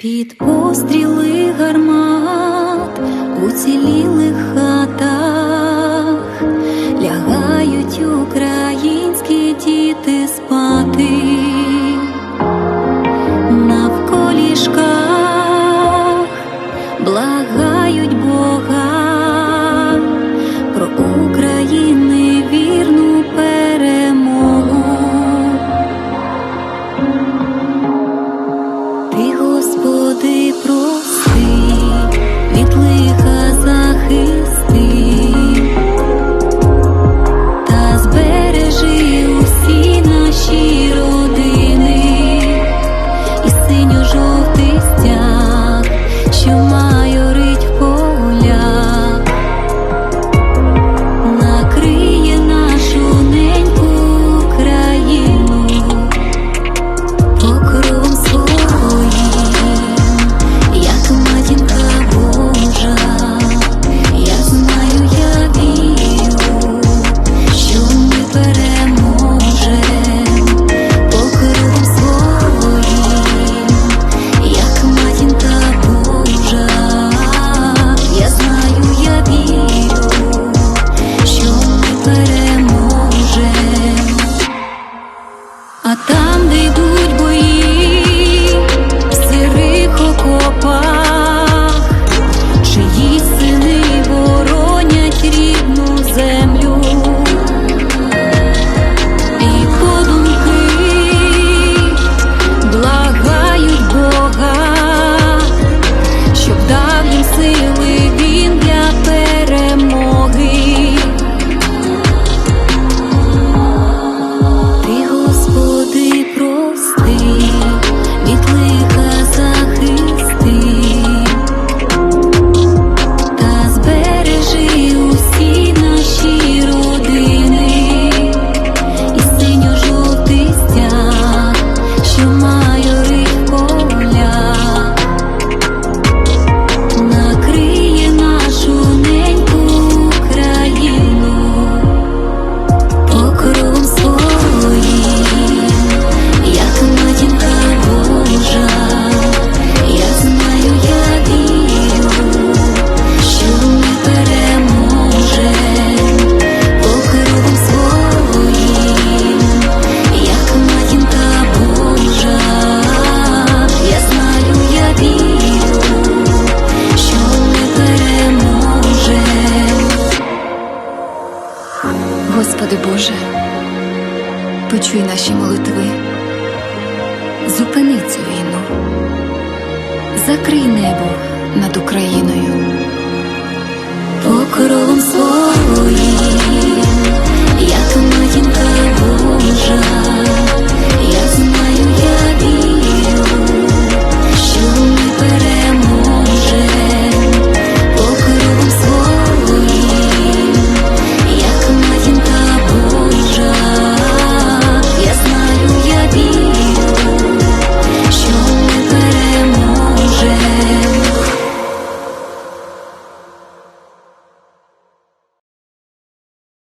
Під постріли гармат уціліли хата. you mine. Господи Боже, почуй наші молитви, зупини цю війну, закрий небо над Україною, покровом слово.